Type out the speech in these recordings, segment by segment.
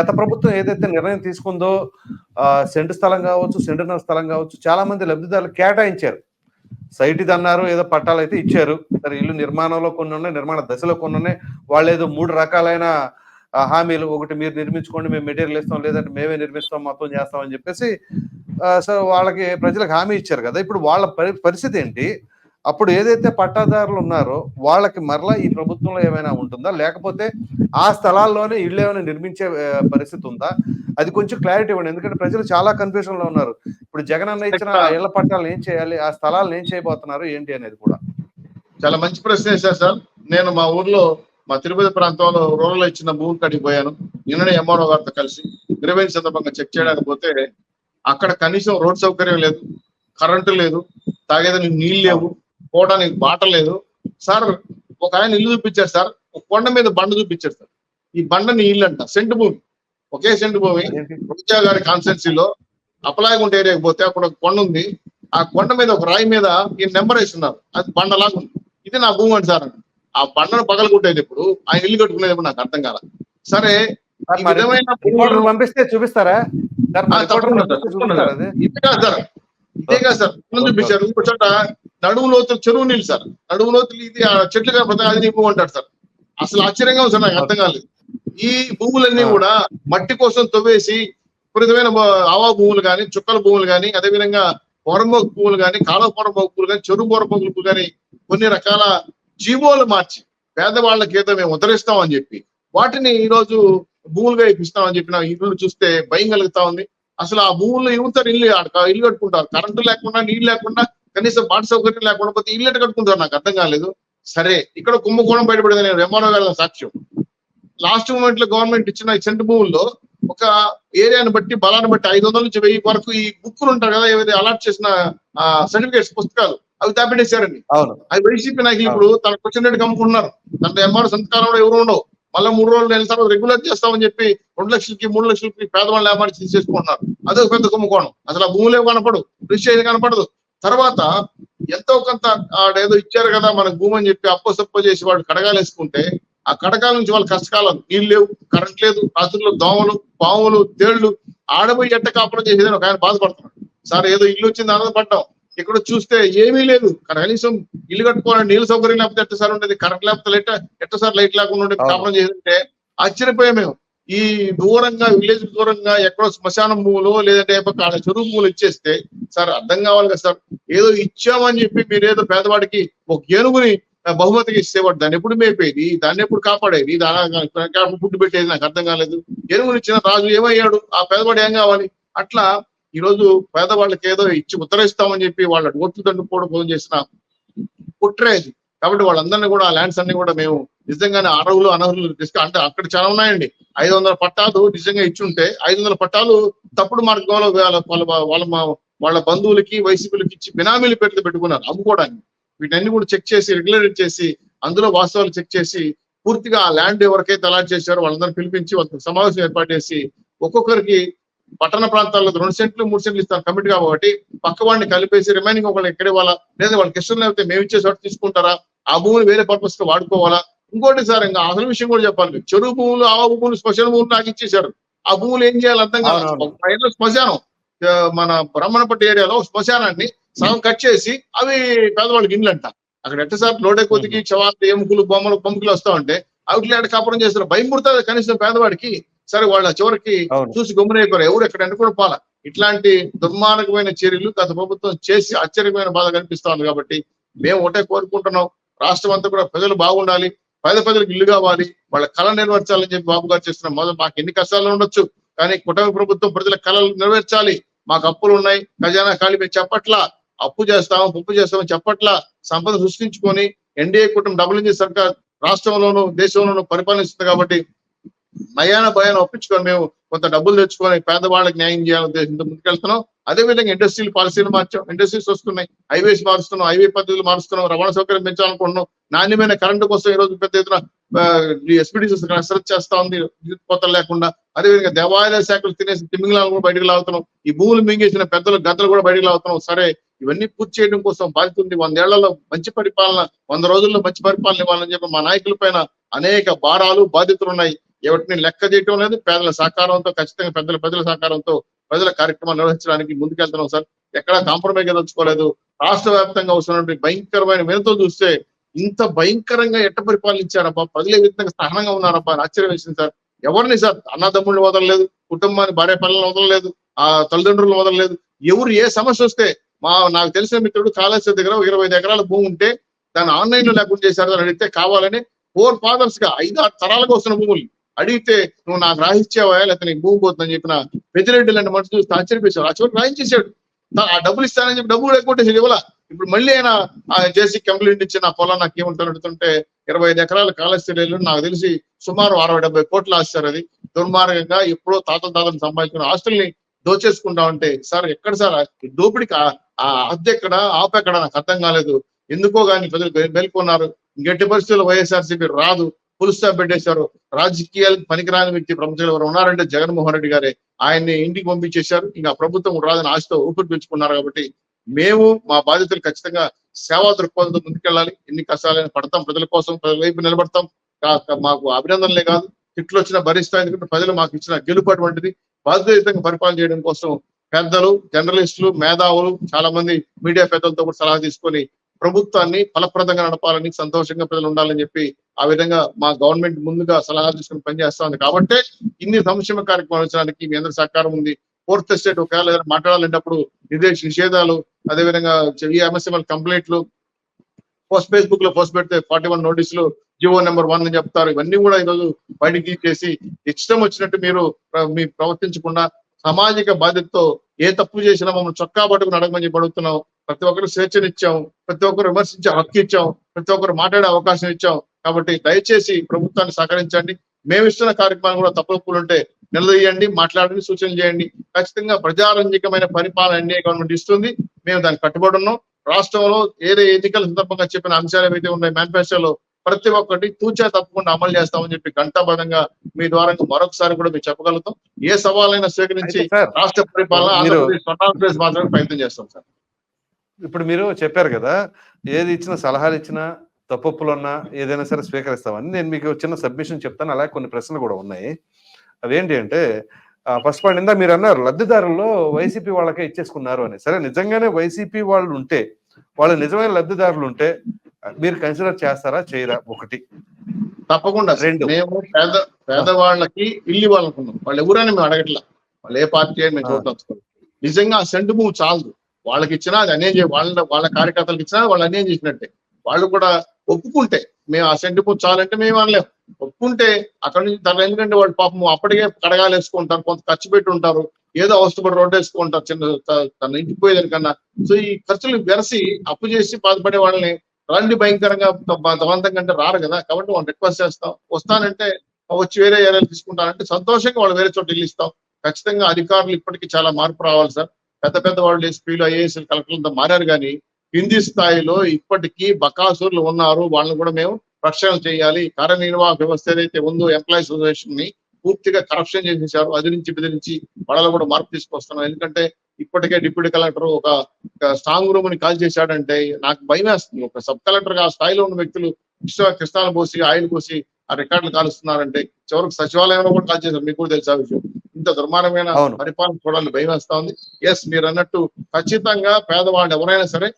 గత ప్రభుత్వం ఏదైతే నిర్ణయం తీసుకుందో సెంటు స్థలం కావచ్చు సెంటున్న స్థలం కావచ్చు చాలా మంది లబ్ధిదారులు కేటాయించారు. సైట్ ఇది అన్నారు ఏదో పట్టాలు అయితే ఇచ్చారు. సరే ఇల్లు నిర్మాణంలో కొన్ని ఉన్నాయి నిర్మాణ దశలో కొన్ని ఉన్నాయి. వాళ్ళు ఏదో మూడు రకాలైన హామీలు ఒకటి మీరు నిర్మించుకోండి మేము మెటీరియల్ ఇస్తాం లేదంటే మేమే నిర్మిస్తాం మొత్తం చేస్తామని చెప్పేసి సో వాళ్ళకి ప్రజలకు హామీ ఇచ్చారు కదా. ఇప్పుడు వాళ్ళ పరి- పరిస్థితి ఏంటి? అప్పుడు ఏదైతే పట్టాదారులు ఉన్నారో వాళ్ళకి మరలా ఈ ప్రభుత్వంలో ఏమైనా ఉంటుందా? లేకపోతే ఆ స్థలాల్లోనే ఇళ్ళు ఏమైనా నిర్మించే పరిస్థితి ఉందా? అది కొంచెం క్లారిటీ ఇవ్వండి. ఎందుకంటే ప్రజలు చాలా కన్ఫ్యూజన్లో ఉన్నారు. ఇప్పుడు జగన్ అన్న ఇచ్చిన ఆ ఇళ్ళ పట్టాలను ఏం చేయాలి? ఆ స్థలాలను ఏం చేయబోతున్నారు? ఏంటి అనేది కూడా. చాలా మంచి ప్రశ్న వేశారు సార్. నేను మా ఊర్లో మా తిరుపతి ప్రాంతంలో రూరల్ ఇచ్చిన భూమి కడిగి పోయాను. నిన్ననే ఎంఆర్ఓ గారితో కలిసి గ్రీవెన్స్ సందర్భంగా చెక్ చేయడానికి పోతే అక్కడ కనీసం రోడ్ సౌకర్యం లేదు కరెంటు లేదు తాగేదానికి నీళ్ళు లేవు పోవడానికి బాట లేదు. సార్ ఒక ఆయన ఇల్లు చూపించారు సార్ ఒక కొండ మీద బండ చూపించారు సార్. ఈ బండని ఇల్లు అంట సెంటు భూమి. ఒకే సెంటు భూమి. రోజా గారి కాన్స్టెన్సీలో అప్పలాయగుంట ఏరియాకి పోతే అక్కడ ఒక కొండ ఉంది. ఆ కొండ మీద ఒక రాయి మీద ఈ నెంబర్ వేస్తున్నారు. అది బండలాగా ఉంది. ఇది నా భూమి అండి సార్. ఆ బండను పగలగొట్టేది ఇప్పుడు ఆయన ఇల్లు కట్టుకునేది ఇప్పుడు నాకు అర్థం కాల. సరే పంపిస్తే చూపిస్తారా? ఆ, ఇదే కాదు సార్. ఇదే కాదు సార్. ముందు చూపించారు. ఇంకో చోట నడుము లోతులు చెరువు నీళ్ళు సార్. నడుము లోతులు ఇది ఆ చెట్లు కాకపోతే అది నీ భూమి అంటారు సార్. అసలు ఆశ్చర్యంగా ఉంది సార్ నాకు అర్థం కాలేదు. ఈ భూములన్నీ. కూడా మట్టి కోసం తవ్వేసి విపరీతమైన ఆవా భూములు కానీ చుక్కల భూములు కానీ అదేవిధంగా పొరమోకు భూములు కానీ కాలువ పొరమోకు భూములు కానీ చెరువు పొరమోకులు కానీ కొన్ని రకాల జీవోలు మార్చి పేదవాళ్ళకి ఏదో మేము ఉద్ధరిస్తాం అని చెప్పి వాటిని ఈ రోజు భూములుగా ఇప్పిస్తాం అని చెప్పిన ఇల్లు చూస్తే భయం కలుగుతా ఉంది. అసలు ఆ భూముల్లో ఇవ్వుతారు ఇల్లు ఇల్లు కట్టుకుంటారు. కరెంటు లేకుండా నీళ్ళు లేకుండా కనీసం పాట సౌకర్యం లేకుండా పోతే ఇల్లు ఎట్ట కట్టుకుంటారు నాకు అర్థం కాలేదు. సరే ఇక్కడ కుంభకోణం బయటపడింది నేను ఎంఆర్ఓ గారి సాక్ష్యం. లాస్ట్ మూమెంట్లో గవర్నమెంట్ ఇచ్చిన సెంటు భూముల్లో ఒక ఏరియాని బట్టి బలాన్ని బట్టి ఐదు వందల నుంచి వెయ్యి వరకు ఈ బుక్కులు ఉంటారు కదా ఏవైతే అలాట్ చేసిన సర్టిఫికేట్స్ పుస్తకాలు అవి తాపెట్టేశారండి అవును. అవి వైసీపీ నాయకులు ఇప్పుడు తనకు వచ్చినట్టు అమ్ముకుంటున్నారు. తన ఎంఆర్ సంతకాలం కూడా ఎవరు ఉండవు. మళ్ళీ మూడు రోజులు నెల తర్వాత రెగ్యులర్ చేస్తామని చెప్పి రెండు లక్షలకి మూడు లక్షలకి పేదవాళ్ళు వ్యాపారం తీసేసుకుంటున్నారు. అదే ఒక పెద్ద కుంభకోణం. అసలు ఆ భూములే కనపడు రిజిస్ట్రేషన్ కనపడదు. తర్వాత ఎంతో కొంత ఆడేదో ఇచ్చారు కదా మనకు భూమి అని చెప్పి అప్ప సప్ప చేసి వాడు కడగాలు వేసుకుంటే ఆ కడకాల నుంచి వాళ్ళ కష్టకాలం నీళ్ళు లేవు కరెంట్ లేదు రాత్రుల్లో దోమలు పాములు తేళ్ళు ఆడపోయి ఎట్ట కాపురం చేసేదని ఒక ఆయన బాధపడుతున్నాడు. సార్ ఏదో ఇల్లు వచ్చింది ఆనందపడ్డాం ఇక్కడ చూస్తే ఏమీ లేదు. కనీసం ఇల్లు కట్టుకోవాలని నీళ్ళ సౌకర్యం లేకపోతే ఎట్ట సార్ ఉండేది? కరెంట్ లేకపోతే లైట్ ఎట్ట సార్ లైట్ లేకుండా ఉండేది అవును. కాపురం చేస్తుంటే ఆశ్చర్యపోయాం మేము. ఈ దూరంగా విలేజ్ దూరంగా ఎక్కడో శ్మశానం భూములు లేదంటే చెరువు భూములు ఇచ్చేస్తే సార్ అర్థం కావాలి కదా సార్. ఏదో ఇచ్చామని చెప్పి మీరు ఏదో పేదవాడికి ఒక ఏనుగుని ఆ, బహుమతికి ఇస్తేవాడు దాన్ని ఎప్పుడు మేపేది? దాన్ని ఎప్పుడు కాపాడేది? దాని ఫుడ్ పెట్టేది? నాకు అర్థం కాలేదు. ఏనుగుని ఇచ్చిన రాజు ఏమయ్యాడు? ఆ పేదవాడు ఏం కావాలి? అట్లా ఈ రోజు పేదవాళ్ళకి ఏదో ఇచ్చి ఉత్తరిస్తామని చెప్పి వాళ్ళ ఓట్లు కూడా ఫోన్ చేసిన కుట్రేది. కాబట్టి వాళ్ళందరినీ కూడా ఆ ల్యాండ్స్ అన్ని కూడా మేము నిజంగానే అర్హులు అనర్హులు డిస్క అంటే అక్కడ చాలా ఉన్నాయండి. ఐదు వందల పట్టాలు నిజంగా ఇచ్చుంటే ఐదు వందల పట్టాలు తప్పుడు మార్గంలో వాళ్ళ వాళ్ళ వాళ్ళ వాళ్ళ బంధువులకి వైసీపీలకి ఇచ్చి బినామీలు పేర్లు పెట్టుకున్నారు అమ్ముకోవడానికి. వీటన్ని కూడా చెక్ చేసి రెగ్యులేట్ చేసి అందులో వాస్తవాలు చెక్ చేసి పూర్తిగా ఆ ల్యాండ్ ఎవరికైతే అలాట్ చేశారో వాళ్ళందరూ పిలిపించి వాళ్ళకి సమావేశం ఏర్పాటు చేసి ఒక్కొక్కరికి పట్టణ ప్రాంతాల్లో రెండు సెంట్లు మూడు సెంట్లు ఇస్తారు కమిటీ కాబట్టి పక్క వాడిని కలిపేసి రిమైనింగ్ ఒకళ్ళు ఎక్కడ ఇవ్వాలా? లేదా వాళ్ళకి ఇష్టం లేకపోతే మేము ఇచ్చే చోట తీసుకుంటారా? ఆ భూమిని వేరే పర్పస్గా వాడుకోవాలా? ఇంకోటి సార్ ఇంకా అసలు విషయం కూడా చెప్పాలి. చెరువు భూములు ఆవ భూములు శ్మశాన భూములు నాకు ఇచ్చేశారు. ఆ భూములు ఏం చేయాలి అర్థం కాదు శ్మశానం ఆ, మన బ్రహ్మణపట్టి ఏరియాలో శ్మశానాన్ని సగం కట్ చేసి అవి పేదవాళ్ళకి ఇండ్లు అంట అక్కడ ఎట్ట సార్ లోడే కొద్దికి చవాలు ఎముకలు బొమ్మలు పంపులు వస్తా ఉంటే అవుట్లెట్ కాపురం చేస్తారు? భయం పుడుతుంది కనీసం పేదవాడికి. సరే వాళ్ళ చివరికి చూసి గమ్మునైపోయారు. ఎవరు ఎక్కడ కూడా పోల ఇట్లాంటి దుర్మార్గమైన చర్యలు గత ప్రభుత్వం చేసి ఆశ్చర్యమైన బాధ కనిపిస్తా ఉంది కాబట్టి మేము ఒకటే కోరుకుంటున్నాం. రాష్ట్రం అంతా కూడా ప్రజలు బాగుండాలి. పేద ప్రజలకు ఇల్లు కావాలి వాళ్ళ కళ నెరవేర్చాలని చెప్పి బాబు గారు చేస్తున్నారు మొదలు మాకు ఎన్ని కష్టాలు ఉండొచ్చు. కానీ కుటుంబ ప్రభుత్వం ప్రజల కళలు నెరవేర్చాలి. మాకు అప్పులు ఉన్నాయి ఖజానా ఖాళీ మేము చెప్పట్లా. అప్పు చేస్తాము పప్పు చేస్తాము చెప్పట్లా. సంపద సృష్టించుకొని ఎన్డీఏ కుటుంబం డబుల్ ఇంజిన్ సర్కార్ రాష్ట్రంలోను దేశంలోను పరిపాలిస్తుంది కాబట్టి నయాన భయాన ఒప్పించుకొని మేము కొంత డబ్బులు తెచ్చుకొని పేదవాళ్ళకి న్యాయం చేయాలని ఉద్దేశంతో ముందుకెళ్తున్నాం. అదే విధంగా ఇండస్ట్రీలు పాలసీలు మార్చాం. ఇండస్ట్రీస్ వస్తున్నాయి. హైవేస్ మారుస్తున్నాం హైవే పద్ధతులు మారుస్తున్నాం రవాణా సౌకర్యం పెంచాలనుకుంటున్నాం. నాణ్యమైన కరెంటు కోసం ఈ రోజు పెద్ద ఎత్తున ఎస్పీడీసీ సెర్చ్ చేస్తా ఉంది. విద్యుత్ కోతలు లేకుండా. అదేవిధంగా దేవాలయ శాఖలు తినేసి తిమ్మింగ్లాలు కూడా బయటకు లాగుతున్నాం. ఈ భూములు మింగేసిన పెద్దలు గద్దలు కూడా బయటకు లాగుతున్నాం. సరే ఇవన్నీ పూర్తి చేయడం కోసం బాధ్యత ఉంది. వందేళ్ళలో మంచి పరిపాలన వంద రోజుల్లో మంచి పరిపాలన ఇవ్వాలని చెప్పి మా నాయకుల పైన అనేక భారాలు బాధ్యతలు ఉన్నాయి. ఎవరిని లెక్క చేయటం లేదు. పేదల సహకారంతో ఖచ్చితంగా పెద్దల ప్రజల సహకారంతో ప్రజల కార్యక్రమాలు నిర్వహించడానికి ముందుకెళ్తున్నాం సార్. ఎక్కడా కాంప్రమైజ్ దలుచుకోలేదు రాష్ట్ర వ్యాప్తంగా వస్తున్నటువంటి భయంకరమైన వినతో చూస్తే ఇంత భయంకరంగా ఎట్ట పరిపాలించారబ్బా? ప్రజలు ఏ విధంగా సహనంగా ఉన్నారబ్బా? అని ఆశ్చర్యం వేసింది సార్. ఎవరిని సార్? అన్నదమ్ముళ్ళు వదలలేదు కుటుంబాన్ని భార్య పిల్లల్ని వదలలేదు ఆ తల్లిదండ్రులను వదలలేదు. ఎవరు ఏ సమస్య వస్తే మా నాకు తెలిసిన మిత్రుడు కాళేశ్వర దగ్గర ఇరవై ఐదు ఎకరాల భూమి ఉంటే దాన్ని ఆన్లైన్లో లేకుండా చేశారు అని అడిగితే కావాలని ఫోర్ ఫాదర్స్గా ఐదు ఆరు తరాలకు వస్తున్న భూములు అడిగితే నువ్వు నాకు రాహిచ్చావా లేకపోతే నీకు భూమి పోతుందని చెప్పిన పెద్దిరెడ్డి లాంటి మనిషి చూస్తే ఆశ్చర్యపేశాడు ఆ చివరికి రాయించేశాడు. ఆ డబ్బులు ఇస్తానని చెప్పి డబ్బులు లేకపోతే ఇవ్వాల. ఇప్పుడు మళ్ళీ ఆయన చేసి కంప్లైంట్ ఇచ్చి నా పొలం నాకు ఏమంటారు అడుగుతుంటే ఇరవై ఐదు ఎకరాల కాళేశ్వరీలు నాకు తెలిసి సుమారు అరవై డెబ్బై కోట్లు ఆస్తారు అది. దుర్మార్గంగా ఎప్పుడో తాతల తాతలు సంపాదించిన ఆస్తుల్ని దోచేసుకుంటా ఉంటే సార్ ఎక్కడ సార్? దోపిడికి ఆ- అద్దె ఎక్కడ? ఆప ఎక్కడ? నాకు అర్థం కాలేదు. ఎందుకో కానీ ప్రజలు మేల్కొన్నారు. గట్టి పరిస్థితుల్లో వైఎస్ఆర్సీపీ రాదు. పులుస్తా పెట్టేశారు. రాజకీయాలకు పనికిరాని వ్యక్తి ప్రపంచంలో ఎవరు ఉన్నారంటే జగన్మోహన్ రెడ్డి గారే. ఆయన్ని ఇంటికి పంపించేశారు. ఇంకా ప్రభుత్వం రాదని ఆశతో ఊపిరి పెంచుకున్నారు కాబట్టి మేము మా బాధ్యతలు ఖచ్చితంగా సేవా దృక్పథంతో ముందుకెళ్ళాలి. ఎన్ని కష్టాలైనా పడతాం ప్రజల కోసం ప్రజల వైపు నిలబడతాం. మాకు అభినందనలే కాదు. తిట్లు వచ్చిన భరిస్తాం. ఎందుకంటే ప్రజలు మాకు ఇచ్చిన గెలుపు అటువంటిది బాధ్యతయుతంగా పరిపాలన చేయడం కోసం పెద్దలు జర్నలిస్టులు మేధావులు చాలా మంది మీడియా పెద్దలతో కూడా సలహా తీసుకొని ప్రభుత్వాన్ని ఫలప్రదంగా నడపాలని సంతోషంగా ప్రజలు ఉండాలని చెప్పి ఆ విధంగా మా గవర్నమెంట్ ముందుగా సలహా తీసుకుని పనిచేస్తా ఉంది. కాబట్టి ఇన్ని సంక్షేమ కార్యక్రమాలు వచ్చడానికి మీ అందరి సహకారం ఉంది. ఫోర్త్ ఎస్టేట్ ఒకవేళ ఏదైనా మాట్లాడాలంటప్పుడు నిదేశ నిషేధాలు అదేవిధంగా ఎంఎస్ఎంఎల్ కంప్లైంట్లు పోస్ట్ ఫేస్బుక్లో పోస్ట్ పెడితే ఫార్టీ వన్ నోటీసులు జివో నెంబర్ వన్ అని చెప్తారు. ఇవన్నీ కూడా ఈరోజు బయటికి తీసేసి ఇష్టం వచ్చినట్టు మీరు మీ ప్రవర్తించకుండా సామాజిక బాధ్యతతో ఏ తప్పు చేసినా మమ్మల్ని చొక్కా పట్టుకుని అడగమని చెప్పి అడుగుతున్నాం. ప్రతి ఒక్కరు స్వేచ్ఛనిచ్చాం. ప్రతి ఒక్కరు విమర్శించే హక్కు ఇచ్చాం. ప్రతి ఒక్కరు మాట్లాడే అవకాశం ఇచ్చాం. కాబట్టి దయచేసి ప్రభుత్వాన్ని సహకరించండి. మేము ఇస్తున్న కార్యక్రమాలు కూడా తప్పులు ఉంటే నిలదీయండి మాట్లాడండి సూచనలు చేయండి. ఖచ్చితంగా ప్రజారంజకమైన పరిపాలన ఎన్డీఏ గవర్నమెంట్ ఇస్తుంది. మేము దానికి కట్టుబడి ఉన్నాం. రాష్ట్రంలో ఏదే ఎన్నికల సందర్భంగా చెప్పిన అంశాలు ఏవైతే ఉన్నాయి మేనిఫెస్టోలో ప్రతి ఒక్కటి తూచా తప్పకుండా అమలు చేస్తామని చెప్పి గంటాబద్ధంగా మీ ద్వారా మరొకసారి కూడా మీరు చెప్పగలుగుతాం. ఏ సవాలైనా స్వీకరించి రాష్ట్ర పరిపాలన ఆంధ్రప్రదేశ్ మాత్రమే ప్రయత్నం చేస్తాం సార్. ఇప్పుడు మీరు చెప్పారు కదా ఏది ఇచ్చినా సలహాలు ఇచ్చినా తప్పులు ఉన్నా ఏదైనా సరే స్వీకరిస్తామని నేను మీకు చిన్న సబ్మిషన్ చెప్తాను. అలాగే కొన్ని ప్రశ్నలు కూడా ఉన్నాయి. అవేంటి అంటే ఫస్ట్ పాయింట్ ఇందా మీరు అన్నారు లబ్ధిదారుల్లో వైసీపీ వాళ్ళకే ఇచ్చేసుకున్నారు అని. సరే నిజంగానే వైసీపీ వాళ్ళు ఉంటే వాళ్ళు నిజమైన లబ్ధిదారులు ఉంటే మీరు కన్సిడర్ చేస్తారా చేయరా? ఒకటి. తప్పకుండా. రెండు. మేము పేద పేదవాళ్ళకి ఇల్లు ఇవ్వాలనుకున్నాం. వాళ్ళు ఎవరైనా మేము అడగట్లా. వాళ్ళు ఏ పార్టీ అని మేము నిజంగా ఆ సెంటు భూమి చాలదు. వాళ్ళకి ఇచ్చినా అది అన్యాయం చేయ వాళ్ళ వాళ్ళ కార్యకర్తలకు ఇచ్చినా వాళ్ళు అన్యాయం చేసినట్టే. వాళ్ళు కూడా ఒప్పుకుంటే మేము ఆ సెంటు భూమి చాలంటే మేము అనలేం. ఒప్పుకుంటే అక్కడ నుంచి తన ఎందుకంటే వాళ్ళు పాపం అప్పటికే కడగాలు వేసుకుంటారు కొంత ఖర్చు పెట్టి ఉంటారు ఏదో అవసరపడి రోడ్డు వేసుకుంటారు చిన్న తన ఇంటికి పోయేదానికన్నా సో ఈ ఖర్చులు వెరసి అప్పు చేసి బాధపడే వాళ్ళని రండి భయంకరంగా బలవంతం కంటే రారు కదా. కాబట్టి వాళ్ళు రిక్వెస్ట్ చేస్తాం. వస్తానంటే వచ్చి వేరే ఏరియాలు తీసుకుంటానంటే సంతోషంగా వాళ్ళు వేరే చోట ఇల్లు ఇస్తాం. ఖచ్చితంగా అధికారులు ఇప్పటికీ చాలా మార్పు రావాలి సార్. పెద్ద పెద్ద వాళ్ళు ఎస్పీలు ఐఏఎస్ కలెక్టర్లంతా మారారు కానీ కింది స్థాయిలో ఇప్పటికీ బకాసూర్లు ఉన్నారు. వాళ్ళని కూడా మేము రక్షణ చేయాలి. కార్యనిర్వాహక వ్యవస్థ ఏదైతే ఉందో ఎంప్లాయీస్ అసోసియేషన్ని పూర్తిగా కరప్షన్ చేసేసారు అది నుంచి బెదిరించి వాళ్ళలో కూడా మార్పు తీసుకొస్తున్నాం ఎందుకంటే ఇప్పటికే డిప్యూటీ కలెక్టర్ ఒక స్ట్రాంగ్ రూమ్ని కాల్ చేశాడంటే నాకు భయం వేస్తుంది. ఒక సబ్ కలెక్టర్గా ఆ స్థాయిలో ఉన్న వ్యక్తులు కృష్ణ కృష్ణాలు పోసి ఆయిల్ పోసి ఆ రికార్డులు కాలుస్తున్నారంటే చివరికి సచివాలయంలో కూడా కాల్ చేశారు. మీకు కూడా తెలుసా విషయం. ఇంత దుర్మార్గమైన. పరిపాలన చూడాలని భయం వేస్తా ఉంది. ఎస్ మీరు అన్నట్టు ఖచ్చితంగా పేదవాళ్ళు ఎవరైనా సరే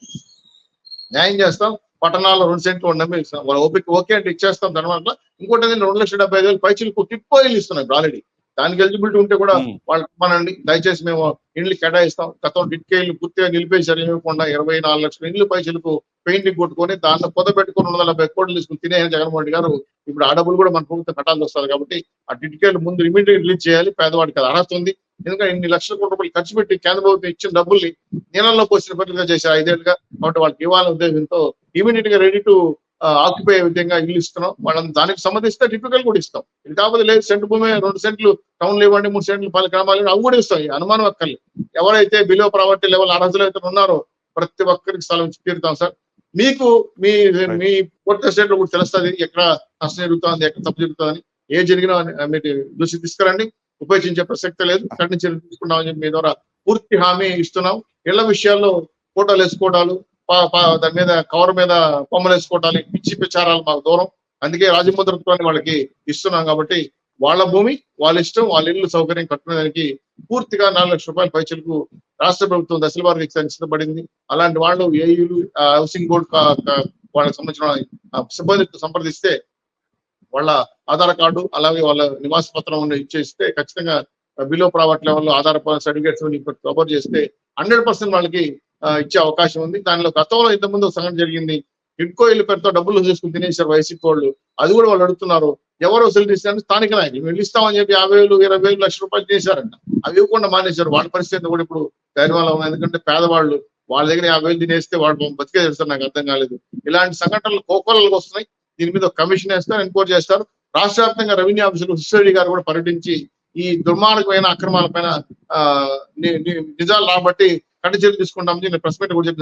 న్యాయం చేస్తాం. పట్టణాల్లో రెండు సెంట్లు ఉండమే ఇస్తాం వాళ్ళ ఓపిక ఓకే అంటే ఇచ్చేస్తాం తర్వాత ఇంకోటి ఏంటంటే రెండు లక్షల డెబ్బై ఐదు వేలు పైచీలకు టిప్ ఆయిల్ ఇస్తున్నాం ఆల్రెడీ దానికి ఎలిజిబిలిటీ ఉంటే కూడా. వాళ్ళు ఇవ్వనండి దయచేసి మేము ఇండ్లు కేటాయిస్తాం. గతం టిట్కేళ్ళు పూర్తిగా నిలిపేశారు. ఇవ్వకుండా ఇరవై నాలుగు లక్షల ఇండ్లు పైసలకు పెయింటింగ్ కొట్టుకొని దాంట్లో పొద పెట్టుకొని రెండు వందల కోట్లు తీసుకుని తినే జగన్మోహన్ రెడ్డి గారు ఇప్పుడు ఆ డబ్బులు కూడా మన ప్రభుత్వం కట్టాల్సి వస్తుంది కాబట్టి ఆ టిట్కేళ్ళు ముందు ఇమీడియట్ రిలీజ్ చేయాలి. పేదవాడికి అది అర్హత ఉంది. ఎందుకంటే ఇన్ని లక్షల కోట్ల రూపాయలు ఖర్చు పెట్టి కేంద్ర ప్రభుత్వం ఇచ్చిన డబ్బుల్ని నీళ్ళల్లో పోసిన పద్ధతిగా చేశారు ఐదేళ్ళుగా కాబట్టి వాళ్ళకి ఇవ్వాలనే ఉద్దేశంతో ఇమీడియట్గా రెడీ టు ఆక్యుపై విధంగా ఇల్లు ఇస్తున్నాం. వాళ్ళని దానికి సంబంధిస్తే టిపికల్ కూడా ఇస్తాం. ఇది కాకపోతే లేదు సెంటు భూమి రెండు సెంట్లు టౌన్లో ఇవ్వండి మూడు సెంట్లు పలు గ్రామాలు అవి కూడా ఇస్తాం. అనుమానం అక్కర్లేదు. ఎవరైతే బిలో ప్రాపర్టీ లెవెల్ అర్హతలు అయితే ఉన్నారో ప్రతి ఒక్కరికి స్థలం ఇచ్చి తీరుతాం సార్. మీకు మీ మీ కోర్టు స్టేట్లో కూడా తెలుస్తుంది ఎక్కడ నష్టం జరుగుతుంది ఎక్కడ తప్పు జరుగుతుందని. ఏ జరిగినా మీరు దృష్టి తీసుకురండి. ఉపయోగించే ప్రసక్తి లేదు. కఠిన చర్యలు తీసుకున్నామని చెప్పి మీ ద్వారా పూర్తి హామీ ఇస్తున్నాం. ఇళ్ళ విషయాల్లో ఫోటోలు వేసుకోవడాలు పా- పా- దాని మీద కవర్ మీద బొమ్మలు వేసుకోవటాలు పిచ్చి ప్రచారాలు మాకు దూరం. అందుకే రాజముద్రత్వాన్ని వాళ్ళకి ఇస్తున్నాం కాబట్టి వాళ్ళ భూమి వాళ్ళ ఇష్టం వాళ్ళ ఇల్లు సౌకర్యం కట్టుకునేదానికి పూర్తిగా నాలుగు లక్షల రూపాయల పైచలకు రాష్ట్ర ప్రభుత్వం దశల వారికి సంచబడింది అలాంటి వాళ్ళు ఏయులు హౌసింగ్ బోర్డు వాళ్ళకి సంబంధించిన సిబ్బందికి సంప్రదిస్తే వాళ్ళ ఆధార్ కార్డు అలాగే వాళ్ళ నివాస పత్రం ఇచ్చేస్తే ఖచ్చితంగా బిలో ప్రావర్టీ లెవెల్లో ఆధార్ సర్టిఫికేట్స్ కవర్ చేస్తే హండ్రెడ్ పర్సెంట్ వాళ్ళకి ఇచ్చే అవకాశం ఉంది. దానిలో గతంలో ఇంతకుముందు ఒక సంఘటన జరిగింది. ఇడ్కో ఇల్లు పేరుతో డబ్బులు చేసుకుని తినేసారు వైసీపీ వాళ్ళు. అది కూడా వాళ్ళు అడుగుతున్నారు ఎవరు వసూలు చేశారని స్థానిక నాయకులు. వీళ్ళు ఇస్తామని చెప్పి యాభై వేలు ఇరవై వేలు లక్ష రూపాయలు చేశారంట అవి ఇవ్వకుండా మానేశారు. వాళ్ళ పరిస్థితి కూడా ఇప్పుడు ధైర్యంలో ఉంది. ఎందుకంటే పేదవాళ్ళు వాళ్ళ దగ్గర యాభై వేలు తినేస్తే వాళ్ళు బతికే తెలుస్తారు నాకు అర్థం కాలేదు. ఇలాంటి సంఘటనలు కోకోలకు వస్తున్నాయి. దీని మీద కమిషన్ వేస్తారు ఎంక్వైరీ చేస్తారు. రాష్ట్ర వ్యాప్తంగా రెవెన్యూ ఆఫీసర్ హుస్సేడి గారు కూడా పర్యటించి ఈ దుర్మార్గమైన అక్రమాలపైన నిజాలు రాబట్టి కఠిన చర్యలు తీసుకుంటామని నేను ప్రెస్ మీట్ కూడా